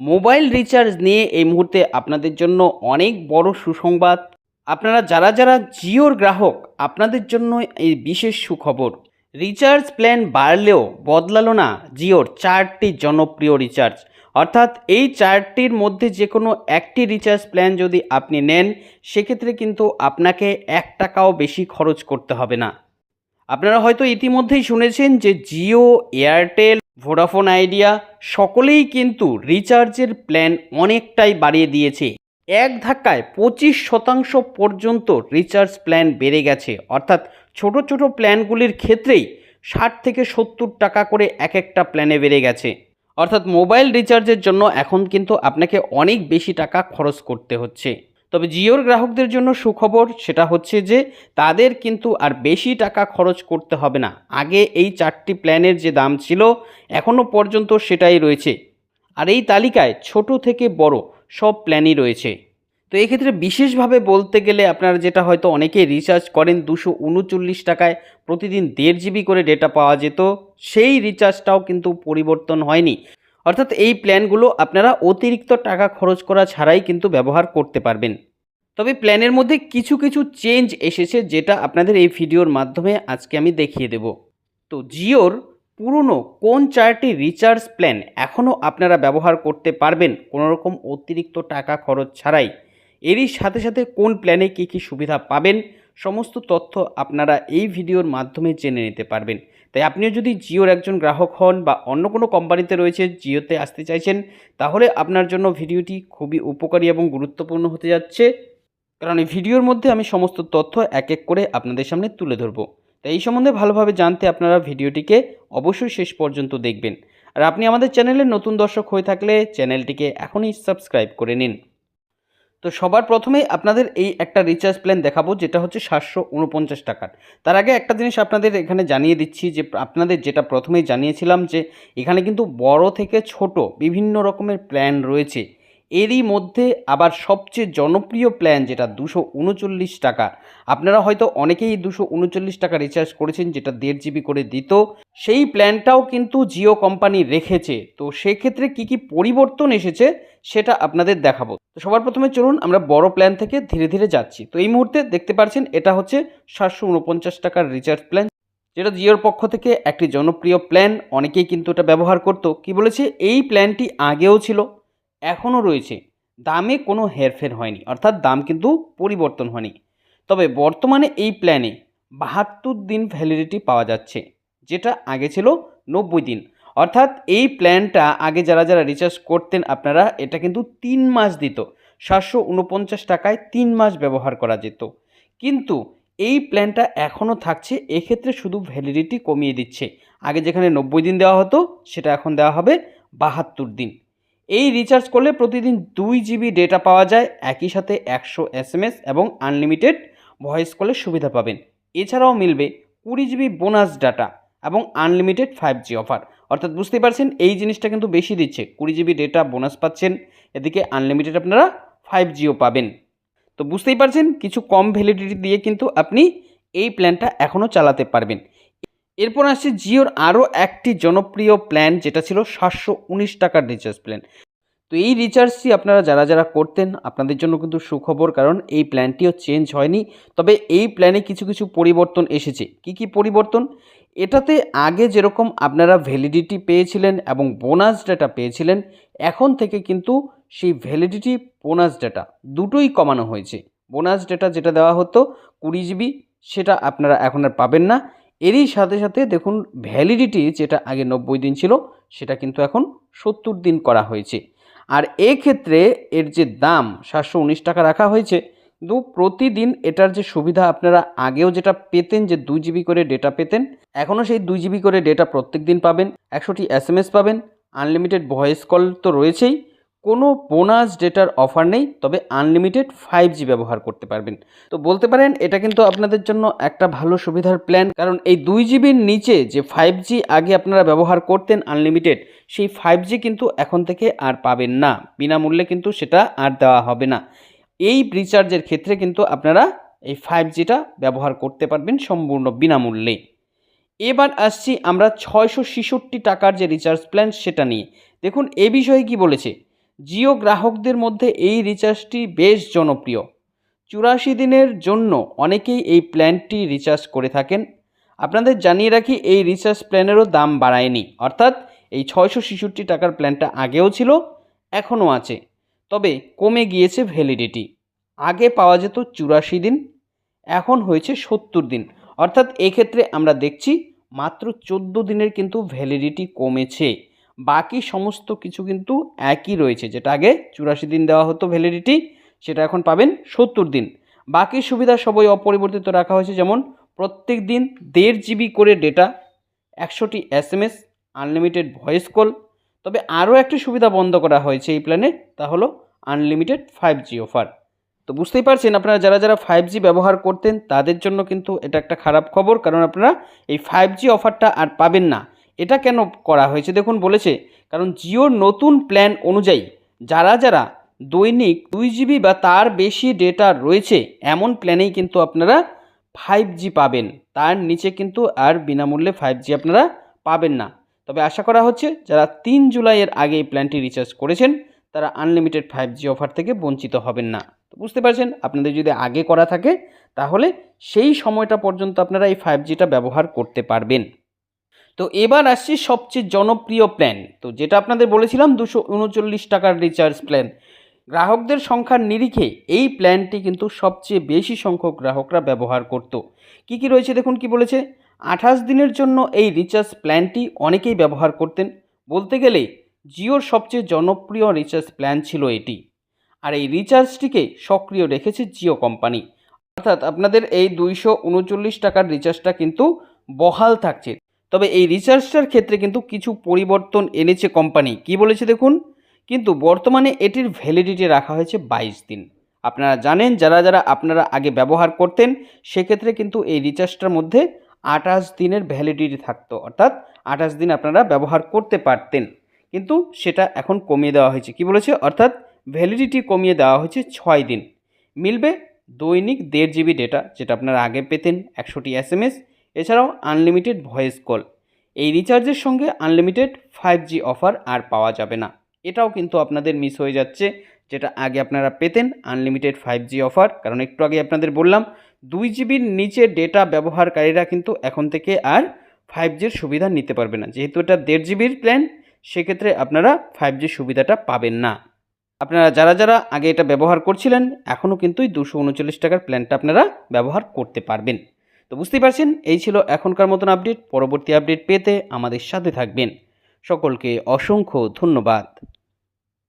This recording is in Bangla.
মোবাইল রিচার্জ নিয়ে এই মুহূর্তে আপনাদের জন্য অনেক বড় সুসংবাদ। আপনারা যারা যারা জিওর গ্রাহক, আপনাদের জন্য এই বিশেষ সুখবর। রিচার্জ প্ল্যান বাড়লেও বদলালো না জিওর চারটি জনপ্রিয় রিচার্জ। অর্থাৎ এই চারটির মধ্যে যে কোনো একটি রিচার্জ প্ল্যান যদি আপনি নেন, সেক্ষেত্রে কিন্তু আপনাকে এক টাকাও বেশি খরচ করতে হবে না। আপনারা হয়তো ইতিমধ্যেই শুনেছেন যে জিও, এয়ারটেল ভোডাফোন আইডিয়া সকলেই কিন্তু রিচার্জের প্ল্যান অনেকটাই বাড়িয়ে দিয়েছে। এক ধাক্কায় পঁচিশ শতাংশ পর্যন্ত রিচার্জ প্ল্যান বেড়ে গেছে। অর্থাৎ ছোট ছোট প্ল্যানগুলির ক্ষেত্রেই ষাট থেকে সত্তর টাকা করে এক একটা প্ল্যানে বেড়ে গেছে। অর্থাৎ মোবাইল রিচার্জের জন্য এখন কিন্তু আপনাকে অনেক বেশি টাকা খরচ করতে হচ্ছে। তবে জিওর গ্রাহকদের জন্য সুখবর সেটা হচ্ছে যে তাদের কিন্তু আর বেশি টাকা খরচ করতে হবে না। আগে এই চারটি প্ল্যানের যে দাম ছিল এখনও পর্যন্ত সেটাই রয়েছে। আর এই তালিকায় ছোট থেকে বড় সব প্ল্যানই রয়েছে। তো এক্ষেত্রে বিশেষভাবে বলতে গেলে আপনারা যেটা হয়তো অনেকেই রিচার্জ করেন দুশো উনচল্লিশ টাকায় প্রতিদিন দেড় জিবি করে ডেটা পাওয়া যেত, সেই রিচার্জটাও কিন্তু পরিবর্তন হয়নি। অর্থাৎ এই প্ল্যানগুলো আপনারা অতিরিক্ত টাকা খরচ করা ছাড়াই কিন্তু ব্যবহার করতে পারবেন। তবে প্ল্যানের মধ্যে কিছু কিছু চেঞ্জ এসেছে যেটা আপনাদের এই ভিডিওর মাধ্যমে আজকে আমি দেখিয়ে দেব। তো জিওর পুরনো কোন চারটি রিচার্জ প্ল্যান এখনও আপনারা ব্যবহার করতে পারবেন কোনোরকম অতিরিক্ত টাকা খরচ ছাড়াই? এরই সাথে সাথে কোন প্ল্যানে কী কী সুবিধা পাবেন? সমস্ত তথ্য আপনারা এই ভিডিওর মাধ্যমে জেনে নিতে পারবেন। তাই আপনিও যদি জিওর একজন গ্রাহক হন বা অন্য কোনো কোম্পানিতে রয়েছে, জিওতে আসতে চাইছেন, তাহলে আপনার জন্য ভিডিওটি খুবই উপকারী এবং গুরুত্বপূর্ণ হতে যাচ্ছে। কারণ এই ভিডিওর মধ্যে আমি সমস্ত তথ্য এক এক করে আপনাদের সামনে তুলে ধরবো। তাই এই সম্বন্ধে ভালোভাবে জানতে আপনারা ভিডিওটিকে অবশ্যই শেষ পর্যন্ত দেখবেন। আর আপনি আমাদের চ্যানেলের নতুন দর্শক হয়ে থাকলে চ্যানেলটিকে এখনই সাবস্ক্রাইব করে নিন। তো সবার প্রথমেই আপনাদের এই একটা রিচার্জ প্ল্যান দেখাবো, যেটা হচ্ছে সাতশো উনপঞ্চাশ টাকার। তার আগে একটা জিনিস আপনাদের এখানে জানিয়ে দিচ্ছি যে, আপনাদের যেটা প্রথমেই জানিয়েছিলাম যে, এখানে কিন্তু বড় থেকে ছোট বিভিন্ন রকমের প্ল্যান রয়েছে। এরই মধ্যে আবার সবচেয়ে জনপ্রিয় প্ল্যান যেটা দুশো উনচল্লিশ টাকা। আপনারা হয়তো অনেকেই দুশো উনচল্লিশ টাকা রিচার্জ করেছেন, যেটা দেড় জিবি করে দিত। সেই প্ল্যানটাও কিন্তু জিও কোম্পানি রেখেছে। তো সেক্ষেত্রে কি কি পরিবর্তন এসেছে সেটা আপনাদের দেখাবো। তো সবার প্রথমে চলুন আমরা বড় প্ল্যান থেকে ধীরে ধীরে যাচ্ছি। তো এই মুহূর্তে দেখতে পাচ্ছেন এটা হচ্ছে সাতশো উনপঞ্চাশ টাকার রিচার্জ প্ল্যান যেটা জিওর পক্ষ থেকে একটি জনপ্রিয় প্ল্যান অনেকেই কিন্তু এটা ব্যবহার করতো। কি বলেছে? এই প্ল্যানটি আগেও ছিল। এখনও রয়েছে। দামে কোনো হেরফের হয়নি, অর্থাৎ দাম কিন্তু পরিবর্তন হয়নি। তবে বর্তমানে এই প্ল্যানে বাহাত্তর দিন ভ্যালিডিটি পাওয়া যাচ্ছে, যেটা আগে ছিল নব্বই দিন। অর্থাৎ এই প্ল্যানটা আগে যারা যারা রিচার্জ করতেন আপনারা, এটা কিন্তু তিন মাস দিত। সাতশো উনপঞ্চাশ টাকায় তিন মাস ব্যবহার করা যেত। কিন্তু এই প্ল্যানটা এখনও থাকছে, এক্ষেত্রে শুধু ভ্যালিডিটি কমিয়ে দিচ্ছে। আগে যেখানে নব্বই দিন দেওয়া হতো, সেটা এখন দেওয়া হবে বাহাত্তর দিন। এই রিচার্জ করলে প্রতিদিন দুই জিবি ডেটা পাওয়া যায়, একই সাথে একশো এসএমএস এবং আনলিমিটেড ভয়েস কলের সুবিধা পাবেন। এছাড়াও মিলবে কুড়ি জিবি বোনাস ডাটা এবং আনলিমিটেড ফাইভ জি অফার অর্থাৎ বুঝতেই পারছেন, এই জিনিসটা কিন্তু বেশি দিচ্ছে। কুড়ি জিবি ডেটা বোনাস পাচ্ছেন, এদিকে আনলিমিটেড আপনারা ফাইভ জিও পাবেন। তো বুঝতেই পারছেন, কিছু কম ভ্যালিডিটি দিয়ে কিন্তু আপনি এই প্ল্যানটা এখনও চালাতে পারবেন। এরপর আসছে জিওর আরও একটি জনপ্রিয় প্ল্যান, যেটা ছিল সাতশো উনিশ টাকার রিচার্জ প্ল্যান তো এই রিচার্জটি আপনারা যারা যারা করতেন, আপনাদের জন্য কিন্তু সুখবর, কারণ এই প্ল্যানটিও চেঞ্জ হয়নি। তবে এই প্ল্যানে কিছু কিছু পরিবর্তন এসেছে। কি কি পরিবর্তন? এটাতে আগে যেরকম আপনারা ভ্যালিডিটি পেয়েছিলেন এবং বোনাস ডাটা পেয়েছিলেন, এখন থেকে কিন্তু সেই ভ্যালিডিটি বোনাস ডাটা দুটোই কমানো হয়েছে। বোনাস ডাটা যেটা দেওয়া হতো কুড়ি জিবি সেটা আপনারা এখন আর পাবেন না। এরই সাথে সাথে দেখুন ভ্যালিডিটি যেটা আগে নব্বই দিন ছিল, সেটা কিন্তু এখন সত্তর দিন করা হয়েছে। আর এক্ষেত্রে এর যে দাম সাতশো উনিশ টাকা রাখা হয়েছে, কিন্তু প্রতিদিন এটার যে সুবিধা আপনারা আগেও যেটা পেতেন যে দুই জিবি করে ডেটা পেতেন, এখনও সেই দুই জিবি করে ডেটা প্রত্যেক দিন পাবেন, একশোটি এস পাবেন আনলিমিটেড ভয়েস কল তো রয়েছেই কোনো বোনাস ডেটার অফার নেই, তবে আনলিমিটেড ফাইভ জি ব্যবহার করতে পারবেন। তো বলতে পারেন, এটা কিন্তু আপনাদের জন্য একটা ভালো সুবিধার প্ল্যান কারণ এই দুই জিবির নিচে যে ফাইভ জি আগে আপনারা ব্যবহার করতেন আনলিমিটেড সেই ফাইভ জি কিন্তু এখন থেকে আর পাবেন না। বিনামূল্যে কিন্তু সেটা আর দেওয়া হবে না। এই রিচার্জের ক্ষেত্রে কিন্তু আপনারা এই ফাইভ জিটা ব্যবহার করতে পারবেন সম্পূর্ণ বিনামূল্যে। এবার আসছি আমরা ছয়শো ছেষট্টি টাকার যে রিচার্জ প্ল্যান সেটা নিয়ে। দেখুন, এ বিষয়ে কি বলেছে? জিও গ্রাহকদের মধ্যে এই রিচার্জটি বেশ জনপ্রিয়। চুরাশি দিনের জন্য অনেকেই এই প্ল্যানটি রিচার্জ করে থাকেন। আপনাদের জানিয়ে রাখি, এই রিচার্জ প্ল্যানেরও দাম বাড়ায়নি। অর্থাৎ এই ছয়শো ছেষট্টি টাকার প্ল্যানটা আগেও ছিল, এখনও আছে। তবে কমে গিয়েছে ভ্যালিডিটি। আগে পাওয়া যেত চুরাশি দিন, এখন হয়েছে সত্তর দিন। অর্থাৎ এক্ষেত্রে আমরা দেখছি মাত্র চোদ্দ দিনের কিন্তু ভ্যালিডিটি কমেছে। বাকি সমস্ত কিছু কিন্তু একই রয়েছে। যেটা আগে চুরাশি দিন দেওয়া হতো ভ্যালিডিটি সেটা এখন পাবেন সত্তর দিন। বাকি সুবিধা সবই অপরিবর্তিত রাখা হয়েছে, যেমন প্রত্যেক দিন দেড় জিবি করে ডেটা একশোটি S M S unlimited voice call তবে আরও একটি সুবিধা বন্ধ করা হয়েছে এই প্ল্যানে তা হলো আনলিমিটেড ফাইভ জি অফার তো বুঝতেই পারছেন আপনারা, যারা যারা ফাইভ জি ব্যবহার করতেন, তাদের জন্য কিন্তু এটা একটা খারাপ খবর, কারণ আপনারা এই ফাইভ জি অফারটা আর পাবেন না। এটা কেন করা হয়েছে? দেখুন, বলেছে, কারণ জিওর নতুন প্ল্যান অনুযায়ী যারা যারা দৈনিক দুই জিবি বা তার বেশি ডেটা রয়েছে, এমন প্ল্যানেই কিন্তু আপনারা ফাইভ জি পাবেন। তার নিচে কিন্তু আর বিনামূল্যে ফাইভ জি আপনারা পাবেন না। তবে আশা করা হচ্ছে, যারা তিন জুলাইয়ের আগে এই প্ল্যানটি রিচার্জ করেছেন, তারা আনলিমিটেড ফাইভ জি অফার থেকে বঞ্চিত হবেন না। তো বুঝতে পারছেন, আপনাদের যদি আগে করা থাকে, তাহলে সেই সময়টা পর্যন্ত আপনারা এই ফাইভ জিটা ব্যবহার করতে পারবেন। তো এবার আসছি সবচেয়ে জনপ্রিয় প্ল্যান তো যেটা আপনাদের বলেছিলাম, দুশো উনচল্লিশ টাকার রিচার্জ প্ল্যান গ্রাহকদের সংখ্যার নিরিখে এই প্ল্যানটি কিন্তু সবচেয়ে বেশি সংখ্যক গ্রাহকরা ব্যবহার করত। কি কি রয়েছে দেখুন কি বলেছে? আঠাশ দিনের জন্য এই রিচার্জ প্ল্যানটি অনেকেই ব্যবহার করতেন। বলতে গেলে জিওর সবচেয়ে জনপ্রিয় রিচার্জ প্ল্যান ছিল এটি। আর এই রিচার্জটিকে সক্রিয় রেখেছে জিও কোম্পানি অর্থাৎ আপনাদের এই দুইশো উনচল্লিশ টাকার রিচার্জটা কিন্তু বহাল থাকছে। তবে এই রিচার্জটার ক্ষেত্রে কিন্তু কিছু পরিবর্তন এনেছে কোম্পানি কি বলেছে দেখুন? কিন্তু বর্তমানে এটির ভ্যালিডিটি রাখা হয়েছে বাইশ দিন। আপনারা জানেন, যারা যারা আপনারা আগে ব্যবহার করতেন, সেক্ষেত্রে কিন্তু এই রিচার্জটার মধ্যে আঠাশ দিনের ভ্যালিডিটি থাকতো। অর্থাৎ আঠাশ দিন আপনারা ব্যবহার করতে পারতেন। কিন্তু সেটা এখন কমিয়ে দেওয়া হয়েছে। কি বলেছে? অর্থাৎ ভ্যালিডিটি কমিয়ে দেওয়া হয়েছে ছয় দিন। মিলবে দৈনিক দেড় জিবি ডেটা যেটা আপনারা আগে পেতেন, একশোটি এস এস এছাড়াও আনলিমিটেড ভয়েস কল এই রিচার্জের সঙ্গে আনলিমিটেড ফাইভ জি অফার আর পাওয়া যাবে না। এটাও কিন্তু আপনাদের মিস হয়ে যাচ্ছে, যেটা আগে আপনারা পেতেন আনলিমিটেড ফাইভ জি অফার কারণ একটু আগে আপনাদের বললাম, দুই জিবির নিচে ডেটা ব্যবহারকারীরা কিন্তু এখন থেকে আর ফাইভ জির সুবিধা নিতে পারবে না। যেহেতু এটা দেড় জিবির প্ল্যান সেক্ষেত্রে আপনারা ফাইভ জি সুবিধাটা পাবেন না। আপনারা যারা যারা আগে এটা ব্যবহার করছিলেন এখনও কিন্তু এই দুশো উনচল্লিশ টাকার প্ল্যানটা আপনারা ব্যবহার করতে পারবেন। তো বুঝতেই পারছেন, এই ছিল এখনকার মতন আপডেট পরবর্তী আপডেট পেতে আমাদের সাথে থাকবেন। সকলকে অসংখ্য ধন্যবাদ।